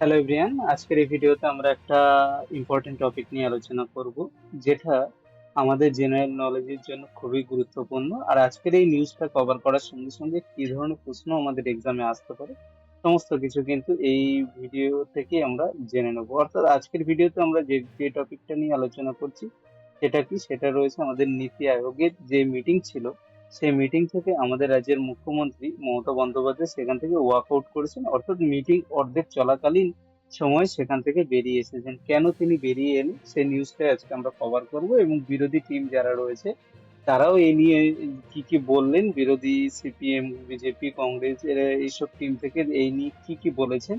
Hello everyone আজকের এই ভিডিওতে আমরা একটা ইম্পর্টেন্ট টপিক নিয়ে আলোচনা করব, যেটা আমাদের জেনারেল নলেজের জন্য খুবই গুরুত্বপূর্ণ। আর আজকের এই নিউজটা কভার করার সঙ্গে সঙ্গে কি ধরনের প্রশ্ন আমাদের এক্সামে আসতে পারে, সমস্ত কিছু কিন্তু এই ভিডিও থেকে আমরা জেনে নেব। অর্থাৎ আজকের ভিডিওতে আমরা যে যে টপিকটা নিয়ে আলোচনা করছি, সেটা কি? সেটা রয়েছে আমাদের নীতি আয়োগের যে মিটিং ছিল সেই মিটিং থেকে আমাদের রাজ্যের মুখ্যমন্ত্রী মমতা বন্দ্যোপাধ্যায় সেখান থেকে ওয়াক আউট করেছেন। অর্থাৎ মিটিং অর্ধেক চলাকালীন সময় সেখান থেকে বেরিয়ে এসেছেন। কেন তিনি বেরিয়ে এলেন? সেই নিউজটা আজকে আমরা কভার করব এবং বিরোধী টিম যারা রয়েছে, তারাও এই নিয়ে কি কি বললেন? বিরোধী সিপিএম বিজেপি কংগ্রেস এইসব টিম থেকে এই নিয়ে কি কি বলেছেন?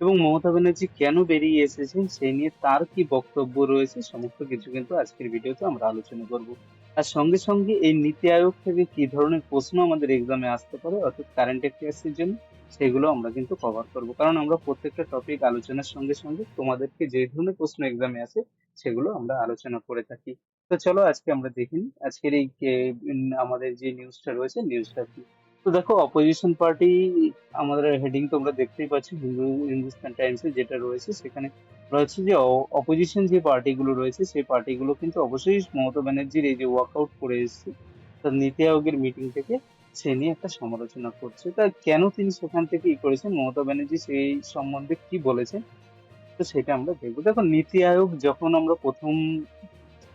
এবং মমতা ব্যানার্জি কেন বেরিয়ে এসেছেন? সেই নিয়ে তার কি বক্তব্য রয়েছে? সমস্ত কিছু কিন্তু আজকের ভিডিওতে আমরা আলোচনা করব। আর সঙ্গে সঙ্গে এই নীতি আয়োগ থেকে কি ধরনের প্রশ্ন আমাদের এক্সামে আসতে পারে, অর্থাৎ কারেন্ট অ্যাফেয়ার্সের জন্য, সেগুলো আমরা কিন্তু কভার করব। কারণ আমরা প্রত্যেকটা টপিক আলোচনার সঙ্গে সঙ্গে তোমাদেরকে যে ধরনের প্রশ্ন এক্সামে আসে, সেগুলো আমরা আলোচনা করে থাকি। তো চলো আজকে আমরা দেখিনি আজকের এই আমাদের যে নিউজটা রয়েছে নিউজটা কি? তো দেখো অপোজিশন পার্টি আমাদের হেডিং তোমরা দেখতেই পাচ্ছ, হিন্দু, হিন্দুস্তান টাইমসে যেটা রয়েছে, সেখানে রয়েছে যে অপোজিশন যে পার্টিগুলো রয়েছে, সেই পার্টিগুলো কিন্তু অবশ্যই মমতা ব্যানার্জির এই যে ওয়ার্কআউট করে এসেছে তার নীতি আয়োগের মিটিং থেকে সে নিয়ে একটা সমালোচনা করছে। তা কেন তিনি সেখান থেকে ই করেছেন? মমতা ব্যানার্জি সেই সম্বন্ধে কি বলেছেন? তো সেটা আমরা দেখব। দেখো, নীতি আয়োগ যখন আমরা প্রথম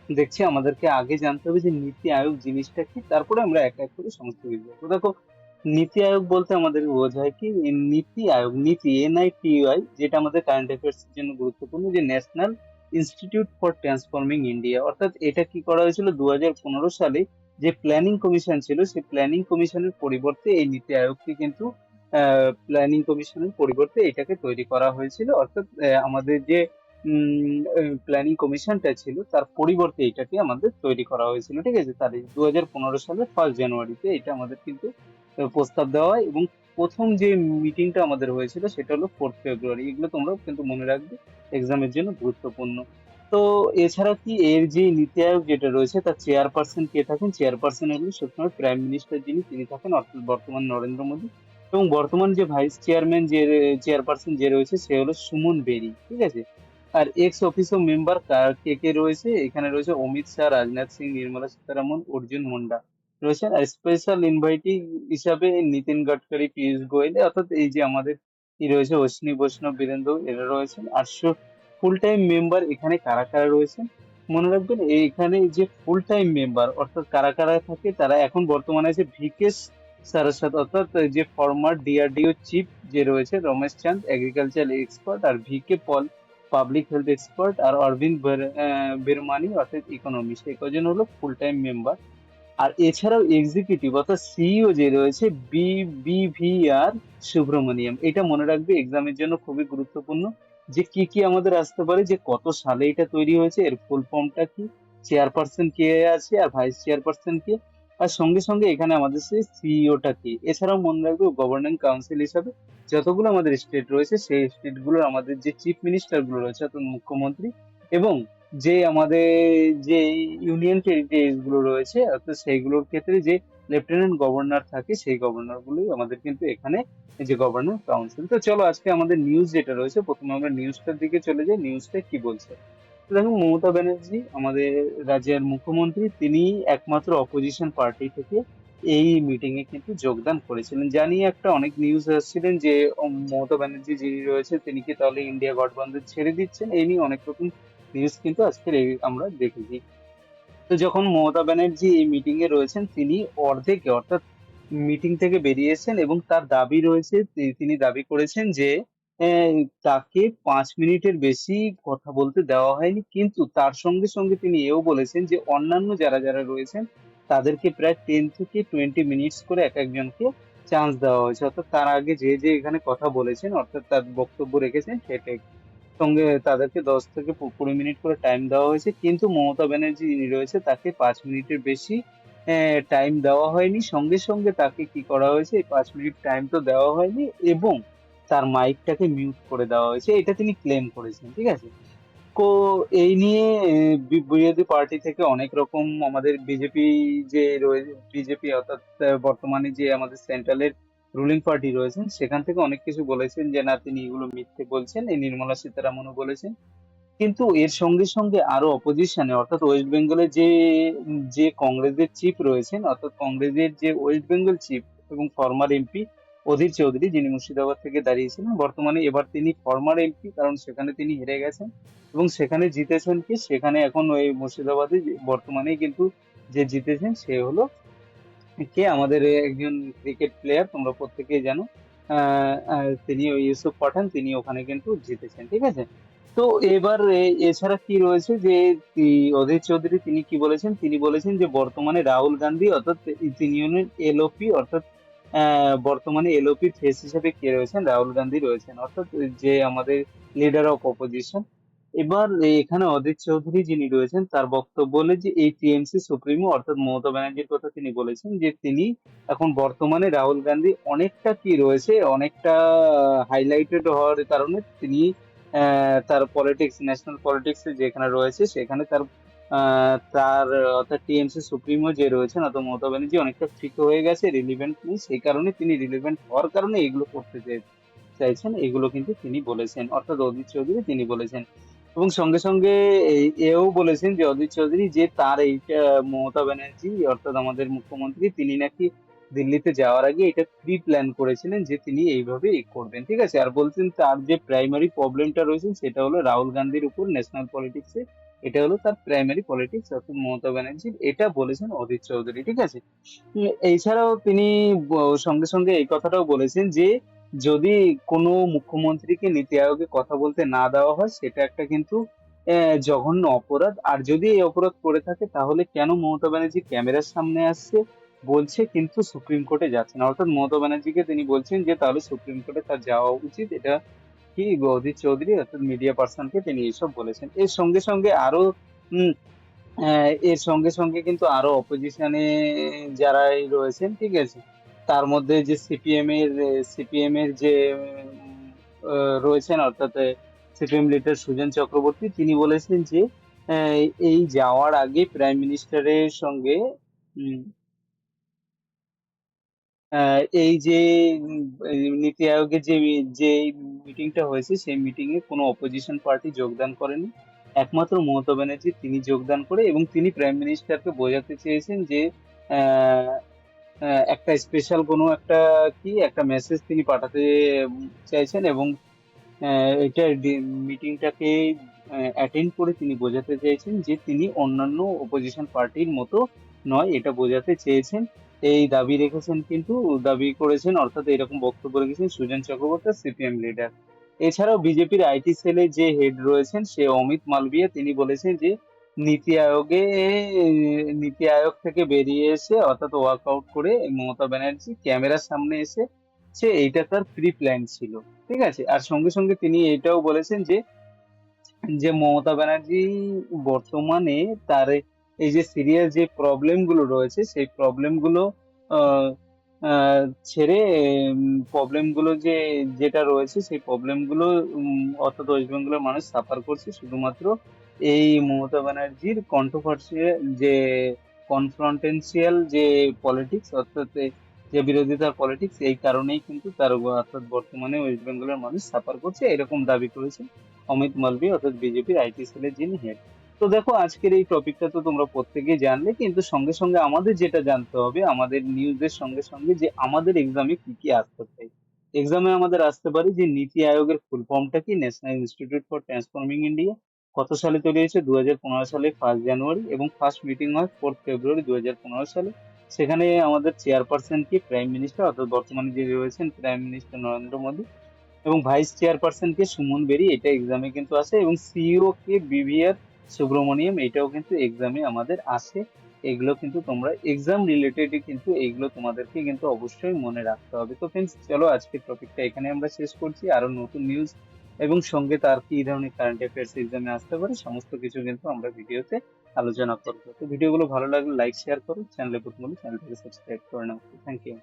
দেখছি, আমাদেরকে আগে জানতে হবে যে নীতি আয়োগ জিনিসটা কি, তারপরে আমরা এক এক করে সমস্ত দেখব। দেখো নীতি আয়োগ বলতে আমাদের বোঝায় কি নীতি আয়োগ, নীতি এনআইটিআই যেটা আমাদের কারেন্ট অ্যাফেয়ার্স এর জন্য গুরুত্বপূর্ণ, যে national institute for transforming India অর্থাৎ এটা কি করা হয়েছিল দু সালে, যে প্ল্যানিং কমিশন ছিল, সেই প্ল্যানিং কমিশনের পরিবর্তে এই নীতি আয়োগকে কিন্তু প্ল্যানিং কমিশনের পরিবর্তে এটাকে তৈরি করা হয়েছিল, অর্থাৎ আমাদের যে প্ল্যানিং কমিশনটা ছিল, তার পরিবর্তে এটাকে আমাদের তৈরি করা হয়েছিল, ঠিক আছে? তার দু সালের ফার্স্ট জানুয়ারিতে এটা আমাদের কিন্তু প্রস্তাব দেওয়া হয় এবং প্রথম যে মিটিংটা আমাদের হয়েছিল সেটা হলো ফোর্থ ফেব্রুয়ারি এগুলো তোমরা কিন্তু মনে রাখবে এক্সামের জন্য গুরুত্বপূর্ণ। তো এছাড়া কি এর যে নীতি আয়োগ যেটা রয়েছে, তার চেয়ারপারসন কে থাকেন? চেয়ারপারসন হলেন সবসময় প্রাইম মিনিস্টার যিনি, তিনি থাকেন অর্থাৎ বর্তমান নরেন্দ্র মোদী। এবং বর্তমান যে ভাইস চেয়ারম্যান যে চেয়ারপারসন যে রয়েছে, সে হলো সুমন বেরি, ঠিক আছে? আর এক্স অফিসিও মেম্বার কে কে রয়েছে? এখানে রয়েছে অমিত শাহ, রাজনাথ সিং, নির্মলা সীতারামন, অর্জুন মুন্ডা। রয়েছেন, আর স্পেশাল ইনভাইটি হিসাবে নিতিন গডকারি, পীযূষ গোয়েল, অর্থাৎ এই যে আমাদের কি রয়েছে অশ্বিনী বৈষ্ণব, বীরেন্দ্র, এরা রয়েছেন। আর ফুল টাইম মেম্বার এখানে কারা কারা রয়েছেন? মনে রাখবেন এখানে যে ফুল টাইম মেম্বার অর্থাৎ কারা কারা থাকে, তারা এখন বর্তমানে আছে ভিকেশ সারাসাত অর্থাৎ যে ফর্মার ডিআরডিও চিফ যে রয়েছে, রমেশ চাঁদ এগ্রিকালচার এক্সপার্ট আর V K Paul public health expert আর অরবিন্দ বেরমানি অর্থাৎ ইকোনমিস্ট এই কজন হলো ফুল টাইম মেম্বার আর এছাড়াও এক্সিকিউটিভ অর্থাৎ সিইও যে রয়েছে বি বিভিআর সুব্রমণিয়াম। এটা মনে রাখবে এক্সামের জন্য খুবই গুরুত্বপূর্ণ যে কি কি আমাদের আসতে পারে, যে কত সালে এটা তৈরি হয়েছে, এর ফুল ফর্মটা কি চেয়ারপারসন কে আছে আর ভাইস চেয়ারপারসন কে, আর সঙ্গে সঙ্গে এখানে আমাদের সেই সিইওটা কি। এছাড়াও মনে রাখবে গভর্নিং কাউন্সিল হিসাবে যতগুলো আমাদের স্টেট রয়েছে, সেই স্টেটগুলোর আমাদের যে চিফ মিনিস্টারগুলো রয়েছে, অর্থাৎ মুখ্যমন্ত্রী এবং যে আমাদের যে ইউনিয়ন টেরিটরিজগুলো রয়েছে, অর্থাৎ সেইগুলোর ক্ষেত্রে যে লেফটেন্যান্ট গভর্নর থাকে, সেই গভর্নর গুলোই আমাদের কিন্তু এখানে যে গভর্নর কাউন্সিল তো চলো আজকে আমাদের নিউজ যেটা রয়েছে, প্রথমে আমরা নিউজটার দিকে চলে যাই নিউজটা কি বলছে? দেখো মমতা ব্যানার্জি, আমাদের রাজ্যের মুখ্যমন্ত্রী, তিনি একমাত্র অপোজিশন পার্টি থেকে এই মিটিং এ কিন্তু যোগদান করেছিলেন। জানি একটা অনেক নিউজ আসছিলেন যে, মমতা ব্যানার্জি যিনি রয়েছে তিনি কি তাহলে ইন্ডিয়া গঠবন্ধন ছেড়ে দিচ্ছেন? এই নিয়ে অনেক রকম নিউজ কিন্তু আজকের আমরা দেখেছি। তো যখন মমতা ব্যানার্জি এই মিটিং এ রয়েছেন, তিনি অর্ধেকে, অর্থাৎ মিটিং থেকে বেরিয়েছেন এবং তার দাবি রয়েছে তিনি দাবি করেছেন যে তাকে পাঁচ মিনিটের বেশি কথা বলতে দেওয়া হয়নি। কিন্তু তার সঙ্গে সঙ্গে তিনি এও বলেছেন যে, অন্যান্য যারা যারা রয়েছেন, তাদেরকে প্রায় টেন থেকে টোয়েন্টি মিনিটস করে এক একজনকে চান্স দেওয়া হয়েছে। অর্থাৎ তার আগে যে যে এখানে কথা বলেছেন, অর্থাৎ তার বক্তব্য রেখেছেন, সেটাই। সঙ্গে তাদেরকে দশ থেকে কুড়ি মিনিট করে টাইম দেওয়া হয়েছে। কিন্তু মমতা ব্যানার্জি যিনি রয়েছে, তাকে পাঁচ মিনিটের বেশি টাইম দেওয়া হয়নি। সঙ্গে সঙ্গে তাকে কি করা হয়েছে? এই পাঁচ মিনিট টাইম তো দেওয়া হয়নি এবং তার মাইকটাকে মিউট করে দেওয়া হয়েছে। এটা তিনি ক্লেম করেছেন, ঠিক আছে? তো এই নিয়ে বিরোধী পার্টি থেকে অনেক রকম আমাদের বিজেপি যে রয়েছে বিজেপি অর্থাৎ বর্তমানে যে আমাদের সেন্ট্রালের রুলিং পার্টি রয়েছেন, সেখান থেকে অনেক কিছু বলেছেন যে, না, তিনি এগুলো মিথ্যে বলছেন, এই নির্মলা সীতারামনও বলেছেন। কিন্তু এর সঙ্গে সঙ্গে আরও অপোজিশনে অর্থাৎ ওয়েস্ট বেঙ্গলে যে যে কংগ্রেসের চিফ রয়েছেন, অর্থাৎ কংগ্রেসের যে ওয়েস্ট বেঙ্গল চিফ এবং ফরমার এমপি অধীর চৌধুরী যিনি মুর্শিদাবাদ থেকে দাঁড়িয়েছিলেন, বর্তমানে এবার তিনি ফরমার এমপি কারণ সেখানে তিনি হেরে গেছেন এবং সেখানে জিতেছেন কি? সেখানে এখন ওই মুর্শিদাবাদে বর্তমানে কিন্তু যে জিতেছেন, সে হলো কে আমাদের একজন ক্রিকেট প্লেয়ার তোমরা প্রত্যেকেই জানো। তিনি ওই ইউসুফ পাঠান, তিনি ওখানে কিন্তু জিতেছেন, ঠিক আছে? তো এবার এছাড়া কি রয়েছে যে অধীর চৌধুরী তিনি কি বলেছেন? তিনি বলেছেন যে, বর্তমানে রাহুল গান্ধী অর্থাৎ হলেন এলওপি অর্থাৎ বর্তমানে এলওপি ফেস হিসেবে কে রয়েছেন? রাহুল গান্ধী রয়েছেন। অর্থাৎ যে আমাদের লিডার অফ অপোজিশন এবার এখানে অধীর চৌধুরী যিনি রয়েছেন, তার বক্তব্য হলো যে এই টিএমসি সুপ্রিমো, অর্থাৎ মমতা ব্যানার্জির কথা তিনি বলেছেন যে তিনি এখন বর্তমানে রাহুল গান্ধী অনেকটা কি রয়েছে, অনেকটা হাইলাইটেড হওয়ার কারণে তিনি তার পলিটিক্স ন্যাশনাল পলিটিক্স যেখানে রয়েছে সেখানে তার তার, অর্থাৎ টিএমসি সুপ্রিমো যে রয়েছেন, অর্থাৎ মমতা ব্যানার্জি অনেকটা ফিকে হয়ে গেছে রিলিভেন্ট নেই সেই কারণে তিনি রিলিভেন্ট হওয়ার কারণে এগুলো করতে চাই- চাইছেন, এগুলো কিন্তু তিনি বলেছেন, অর্থাৎ অধীর চৌধুরী তিনি বলেছেন। এবং সঙ্গে সঙ্গে এই- এও বলেছেন যে অধীর চৌধুরী যে তার এইটা মমতা ব্যানার্জি, অর্থাৎ আমাদের মুখ্যমন্ত্রী, তিনি নাকি দিল্লিতে যাওয়ার আগে এটা প্রি প্ল্যান করেছিলেন যে তিনি এইভাবে এই করবেন, ঠিক আছে? আর বলছেন তার যে প্রাইমারি প্রবলেমটা রয়েছে সেটা হলো রাহুল গান্ধীর উপর ন্যাশনাল পলিটিক্সে এটা হলো তার প্রাইমারি পলিটিক্স অর্থাৎ মমতা ব্যানার্জির, এটা বলেছেন অধীর চৌধুরী, ঠিক আছে? এছাড়াও তিনি সঙ্গে সঙ্গে এই কথাটাও বলেছেন যে যদি কোনো মুখ্যমন্ত্রীকে নীতি আয়োগে কথা বলতে না দেওয়া হয়, সেটা একটা কিন্তু জঘন্য অপরাধ। আর যদি এই অপরাধ করে থাকে, তাহলে কেন মমতা ব্যানার্জি ক্যামেরার সামনে আসছে? বলছে কিন্তু সুপ্রিম কোর্টে যাচ্ছে না। অর্থাৎ মমতা ব্যানার্জিকে তিনি বলছেন যে, তাহলে সুপ্রিম কোর্টে তার যাওয়া উচিত। এটা কি অধীর চৌধুরী অর্থাৎ মিডিয়া পার্সনকে তিনি এইসব বলেছেন। এর সঙ্গে সঙ্গে আরও এর সঙ্গে সঙ্গে কিন্তু আরও অপোজিশনে যারা এই রয়েছেন, ঠিক আছে? তার মধ্যে যে সিপিএম এর সিপিএম এর যে রয়েছেন, অর্থাৎ সিপিএম লিডার সুজন চক্রবর্তী, তিনি বলেছেন যে এই যাওয়ার আগে প্রাইম মিনিস্টারের সঙ্গে এই যে নীতি আয়োগের যে যে মিটিংটা হয়েছে, সেই মিটিং এ কোনো অপোজিশন পার্টি যোগদান করেনি। একমাত্র মমতা ব্যানার্জি তিনি যোগদান করে এবং তিনি প্রাইম মিনিস্টারকে বোঝাতে চেয়েছেন যে একটা স্পেশাল কোনো একটা কি, একটা মেসেজ তিনি পাঠাতে চাইছেন এবং এটা মিটিংটাকে অ্যাটেন্ড করে তিনি বোঝাতে চেয়েছেন যে তিনি অন্যান্য অপোজিশন পার্টির মতো নয়, এটা বোঝাতে চেয়েছেন। এই দাবি রেখেছেন কিন্তু, দাবি করেছেন, অর্থাৎ এরকম বক্তব্য রেখেছেন সুজন চক্রবর্তী, সিপিএম লিডার এছাড়াও বিজেপির আইটি সেলে যে হেড রয়েছেন, সে অমিত মালবিয়া, তিনি বলেছেন যে নীতি আয়োগে নীতি আয়োগ থেকে বেরিয়ে এসে অর্থাৎ ওয়ার্কআউট করে মমতা ব্যানার্জি ক্যামেরার সামনে এসে সে এইটা তার প্রি প্ল্যান ছিল ঠিক আছে? আর সঙ্গে সঙ্গে তিনি এটাও বলেছেন যে যে মমতা ব্যানার্জি বর্তমানে তার এই যে সিরিয়াস যে প্রবলেমগুলো রয়েছে সেই প্রবলেমগুলো আহ, আহ, ছেড়ে প্রবলেমগুলো যে যেটা রয়েছে সেই প্রবলেমগুলো অর্থাৎ ওয়েস্ট বেঙ্গলের মানুষ সাফার করছে শুধুমাত্র এই মমতা ব্যানার্জির কন্ট্রোভার্সিয়াল যে কনফ্রন্টেন্সিয়াল যে পলিটিক্স অর্থাৎ যে বিরোধিতার পলিটিক্স এই কারণেই কিন্তু তার অর্থাৎ বর্তমানে ওয়েস্ট বেঙ্গলের মানুষ সাফার করছে। এরকম দাবি করেছে অমিত মালভি, অর্থাৎ বিজেপির আইটি সেলের যিনি হেড তো দেখো, আজকের এই টপিকটা তো তোমরা প্রত্যেকেই জানলে, কিন্তু সঙ্গে সঙ্গে আমাদের যেটা জানতে হবে, আমাদের নিউজের সঙ্গে সঙ্গে যে আমাদের এক্সামে কি কি আসতে পারে। এক্সামে আমাদের আসতে পারে যে নীতি আয়োগের ফুল ফর্মটা কি? National institute for transforming India কত সালে তৈরি হয়েছে? দু সালে ফার্স্ট জানুয়ারি এবং ফার্স্ট মিটিং হয় ফোর্থ ফেব্রুয়ারি দু সালে। সেখানে আমাদের চেয়ারপারসন কি? প্রাইম মিনিস্টার অর্থাৎ বর্তমানে যে রয়েছেন প্রাইম মিনিস্টার নরেন্দ্র মোদী এবং ভাইস চেয়ারপারসন কে সুমন বেরি, এটা এক্সামে কিন্তু আসে এবং সিইও কে বিভিআর সুব্রমণিয়াম, এটাও কিন্তু এক্সামে আমাদের আসে। এগুলো কিন্তু তোমরা এক্সাম রিলেটেড কিন্তু এগুলো তোমাদেরকে কিন্তু অবশ্যই মনে রাখতে হবে। তো ফ্রেন্ডস চলো আজকের টপিকটা এখানে আমরা শেষ করছি। আরও নতুন নিউজ এবং সঙ্গে তার কি ধরনের কারেন্ট অ্যাফেয়ার্স এক্সামে আসতে পারে, সমস্ত কিছু কিন্তু আমরা ভিডিওতে আলোচনা করব। তো ভিডিওগুলো ভালো লাগলে লাইক শেয়ার করো চ্যানেলে প্রথম চ্যানেলটাকে সাবস্ক্রাইব করে নাও। Thank you